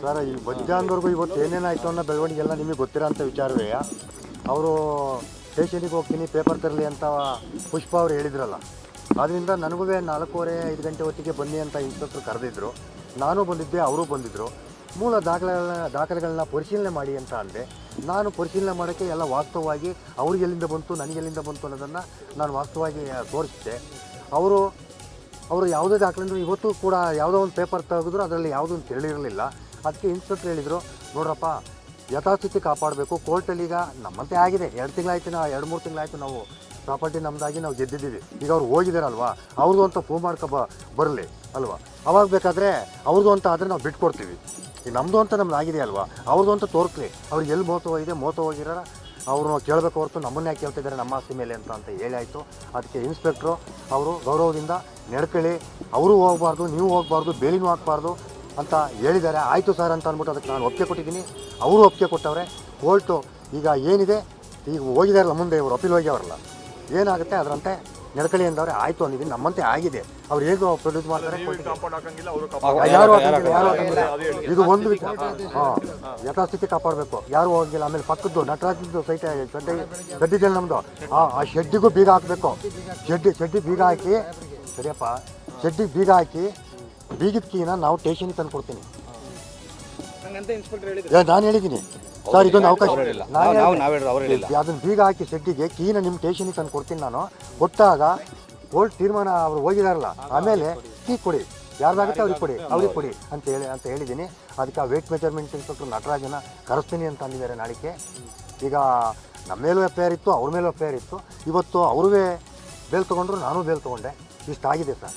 Sir, ಈ ಮಧ್ಯಾಹ್ನದವರೆಗೂ ಇವತ್ತು ಏನೇನಾಯಿತು ಅನ್ನೋ ಬೆಳವಣಿಗೆ ಎಲ್ಲ ನಿಮಗೆ ಗೊತ್ತಿರೋಂಥ ವಿಚಾರವೇ. ಅವರು ಸ್ಟೇಷನಿಗೆ ಹೋಗ್ತೀನಿ, ಪೇಪರ್ ತರಲಿ ಅಂತ ಪುಷ್ಪ ಅವರು ಹೇಳಿದ್ರಲ್ಲ. ಆದ್ದರಿಂದ ನನಗೂ ನಾಲ್ಕೂವರೆ, ಐದು ಗಂಟೆ ಹೊತ್ತಿಗೆ ಬನ್ನಿ ಅಂತ ಇನ್ಸ್ಪೆಕ್ಟ್ರು ಕರೆದಿದ್ರು. ನಾನು ಬಂದಿದ್ದೆ, ಅವರು ಬಂದಿದ್ದರು ಮೂಲ ದಾಖಲೆಗಳನ್ನ ದಾಖಲೆಗಳನ್ನ ಪರಿಶೀಲನೆ ಮಾಡಿ ಅಂತ ಅಂದೆ. ನಾನು ಪರಿಶೀಲನೆ ಮಾಡೋಕ್ಕೆ ಎಲ್ಲ ವಾಸ್ತವವಾಗಿ ಅವ್ರಿಗೆ ಎಲ್ಲಿಂದ ಬಂತು, ನನಗೆ ಎಲ್ಲಿಂದ ಬಂತು ಅನ್ನೋದನ್ನು ನಾನು ವಾಸ್ತವವಾಗಿ ತೋರಿಸಿದೆ. ಅವರು ಅವರು ಯಾವುದೇ ದಾಖಲೆ ಇವತ್ತು ಕೂಡ ಯಾವುದೋ ಒಂದು ಪೇಪರ್ ತೆಗೆದ್ರು, ಅದರಲ್ಲಿ ಯಾವುದೂ ಒಂದು ತಿಳಿರಲಿಲ್ಲ ಅದಕ್ಕೆ ಇನ್ಸ್ಪೆಕ್ಟರ್ ಹೇಳಿದರು, ನೋಡ್ರಪ್ಪ, ಯಥಾಸ್ಥಿತಿ ಕಾಪಾಡಬೇಕು. ಕೋರ್ಟಲ್ಲಿ ಈಗ ನಮ್ಮಂತೆ ಆಗಿದೆ. ಎರಡು ತಿಂಗಳಾಯ್ತು ನಾವು ಎರಡು ಮೂರು ತಿಂಗಳಾಯ್ತು ನಾವು ಪ್ರಾಪರ್ಟಿ ನಮ್ಮದಾಗಿ ನಾವು ಗೆದ್ದಿದ್ದೀವಿ. ಈಗ ಅವ್ರು ಹೋಗಿದಾರಲ್ವಾ? ಅವ್ರದ್ದು ಅಂತ ಫೋನ್ ಮಾಡ್ಕೊ ಬರಲಿ, ಅಲ್ವಾ? ಅವಾಗ ಬೇಕಾದರೆ ಅವ್ರಿಗೂ ಅಂತ ಆದರೆ ನಾವು ಬಿಟ್ಕೊಡ್ತೀವಿ. ಈಗ ನಮ್ಮದು ಅಂತ ನಮ್ದು ಆಗಿದೆ ಅಲ್ವಾ? ಅವ್ರದ್ದು ಅಂತ ತೋರಿಸ್ಲಿ ಅವ್ರಿಗೆ ಎಲ್ಲಿ ಮೋತ ಹೋಗಿದೆ ಮೋತ ಹೋಗಿರೋ ಅವರು ಕೇಳಬೇಕು ಹೊರತು ನಮ್ಮನ್ನೇ ಕೇಳ್ತಿದ್ದಾರೆ ನಮ್ಮ ಆಸ್ತಿ ಮೇಲೆ ಅಂತ ಅಂತ ಹೇಳಿ ಆಯಿತು. ಅದಕ್ಕೆ ಇನ್ಸ್ಪೆಕ್ಟ್ರು ಅವರು ಗೌರವದಿಂದ ನಡ್ಕೊಳ್ಳಿ ಅವರು ಹೋಗಬಾರ್ದು, ನೀವು ಹೋಗಬಾರ್ದು, ಬೇಲಿನೂ ಹಾಕ್ಬಾರ್ದು. ಅಂತ ಹೇಳಿದ್ದಾರೆ. ಆಯಿತು ಸರ್ ಅಂತ ಅಂದ್ಬಿಟ್ಟು ಅದಕ್ಕೆ ನಾನು ಒಪ್ಪಿಗೆ ಕೊಟ್ಟಿದ್ದೀನಿ. ಅವರು ಒಪ್ಪಿಗೆ ಕೊಟ್ಟವ್ರೆ. ಕೋರ್ಟು ಈಗ ಏನಿದೆ ಈಗ ಹೋಗಿದಾರಲ್ಲ ಮುಂದೆ ಇವರು ಅಪೀಲ್ ಹೋಗ್ಯಾವ್ರಲ್ಲ ಏನಾಗುತ್ತೆ ಅದರಂತೆ ನಡ್ಕಳಿ ಅಂದವ್ರೆ ಆಯಿತು ಅಂದಿದ್ದೀನಿ. ನಮ್ಮಂತೆ ಆಗಿದೆ. ಅವ್ರು ಹೇಗೋ ಪ್ರೊಡ್ಯೂಸ್ ಮಾಡ್ತಾರೆ ಯಾರು ಹಾಕಂಗಿಲ್ಲ, ಯಾರು ಹಾಕಂಗಿಲ್ಲ. ಇದು ಒಂದು ವಿಚಾರ. ಹಾಂ ಯಥಾಸ್ಥಿತಿ ಕಾಪಾಡಬೇಕು. ಯಾರು ಹೋಗಿಲ್ಲ ಆಮೇಲೆ ಪಕ್ಕದ್ದು ನಟರಾಜದ್ದು ಸೈಟ್ ಶೆಡ್ ಗಡ್ಡಿದೆ ನಮ್ಮದು ಆ ಆ ಶೆಡ್ಡಿಗೂ ಬೀಗ ಹಾಕಬೇಕು. ಶೆಡ್ಡಿ ಶೆಡ್ಡಿ ಬೀಗ ಹಾಕಿ ಸರಿಯಪ್ಪ ಶೆಡ್ಡಿಗೆ ಬೀಗ ಹಾಕಿ ಬೀಗದ ಕೀನ ನಾವು ಟೇಷನ್ ತಂದು ಕೊಡ್ತೀನಿ. ಹಂಗಂತ ಇನ್ಸ್ಪೆಕ್ಟರ್ ಹೇಳಿದ್ರು. ನಾನು ಹೇಳಿದ್ದೀನಿ ಸರ್ ಇದೊಂದು ಅವಕಾಶ. ಅದನ್ನ ಬೀಗ ಹಾಕಿ ಶೆಡ್ಡಿಗೆ ಕೀನ ನಿಮ್ಮ ಸ್ಟೇಷನ್ಗೆ ತಂದು ಕೊಡ್ತೀನಿ ನಾನು. ಕೊಟ್ಟಾಗ ಕೋರ್ಟ್ ತೀರ್ಮಾನ ಅವ್ರು ಹೋಗಿದಾರಲ್ಲ ಆಮೇಲೆ ಕೀ ಕೊಡಿ. ಯಾರ್ದಾಗುತ್ತೆ ಅವ್ರಿಗೆ ಕೊಡಿ. ಅವ್ರಿಗೆ ಕೊಡಿ ಅಂತ ಹೇಳಿ ಅಂತ ಹೇಳಿದ್ದೀನಿ ಅದಕ್ಕೆ ಆ ವೇಟ್ ಮೆಜರ್ಮೆಂಟ್ ಇನ್ಸ್ಪೆಕ್ಟರ್ ನಟರಾಜನ ಕರೆಸ್ತೀನಿ ಅಂತ ಅಂದಿದ್ದಾರೆ ನಾಳೆಗೆ ಈಗ ನಮ್ಮ ಮೇಲೂ ಎಫ್ ಐ ಆರ್ ಇತ್ತು ಅವ್ರ ಮೇಲೂ ಎಫ್ ಐ ಆರ್ ಇತ್ತು. ಇವತ್ತು ಅವ್ರಿಗೆ ಬೇಲ್ ತೊಗೊಂಡ್ರು ನಾನು ಬೇಲ್ ತೊಗೊಂಡೆ. ಇಷ್ಟಾಗಿದೆ ಸರ್.